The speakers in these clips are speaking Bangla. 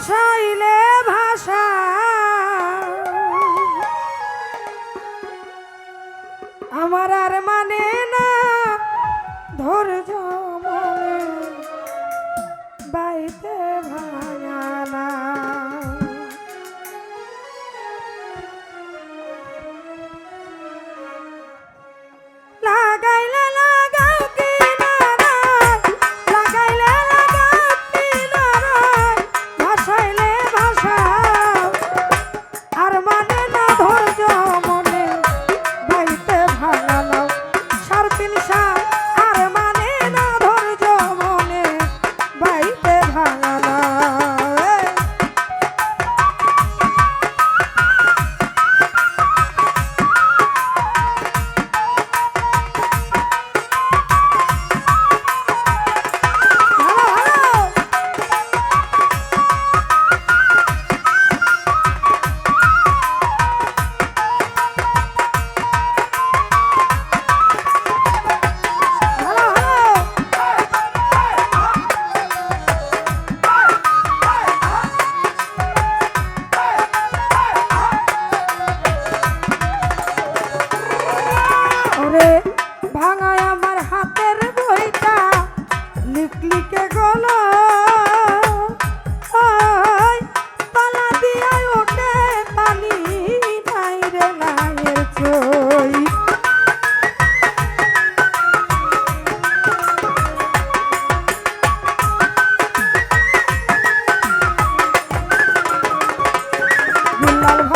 বসাইলে ভাষা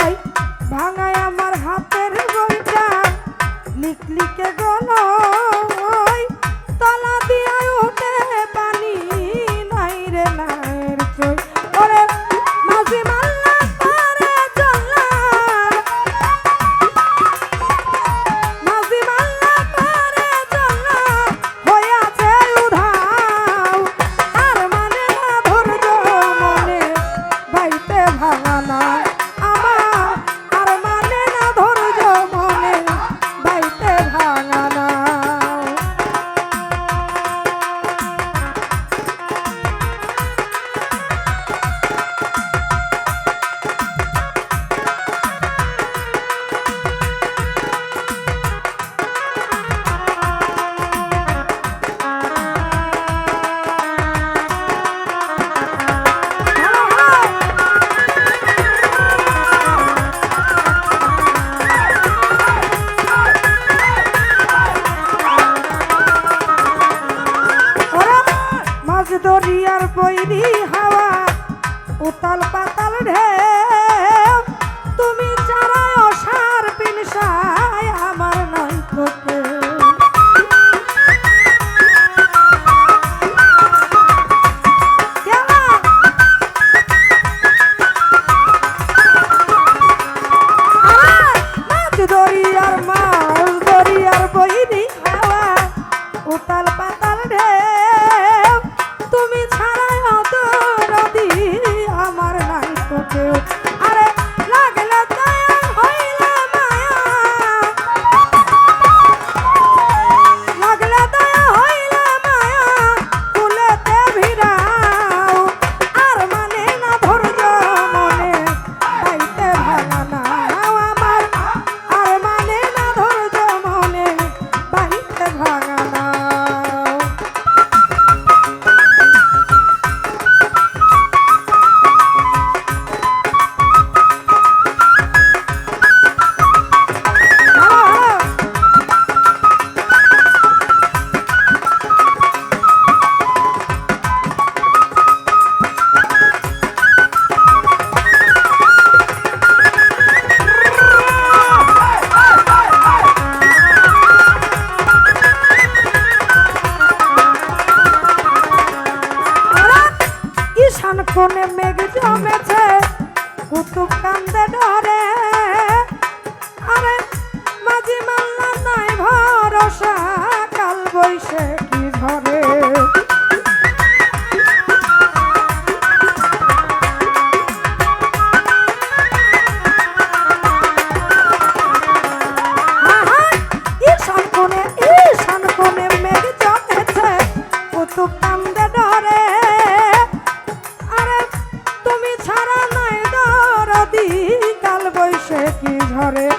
যায় ভাঙায় আমার হাতের গোলটা লিখলিকে গোলা দরিয়ার বৈরি হাওয়া উতাল পাত pone সে কি ঝরে?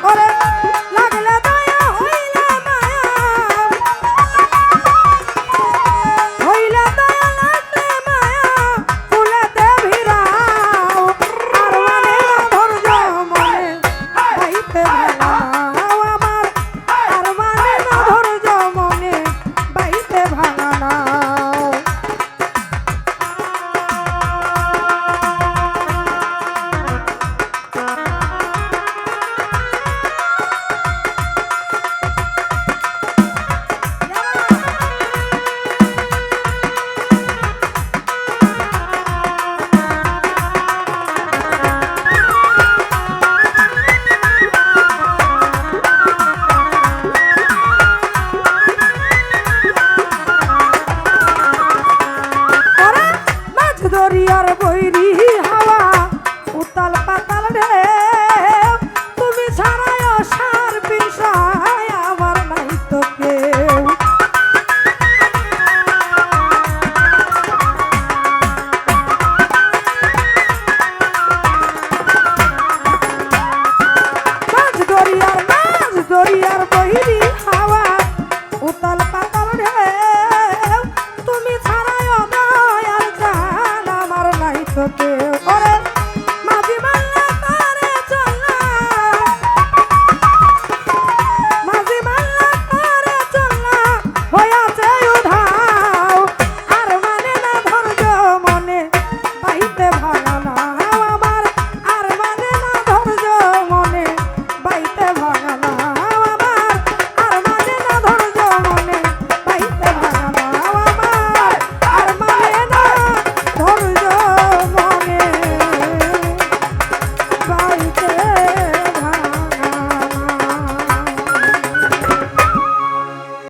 দরিয়ার বৈরি হাওয়া উতাল পাতাল রে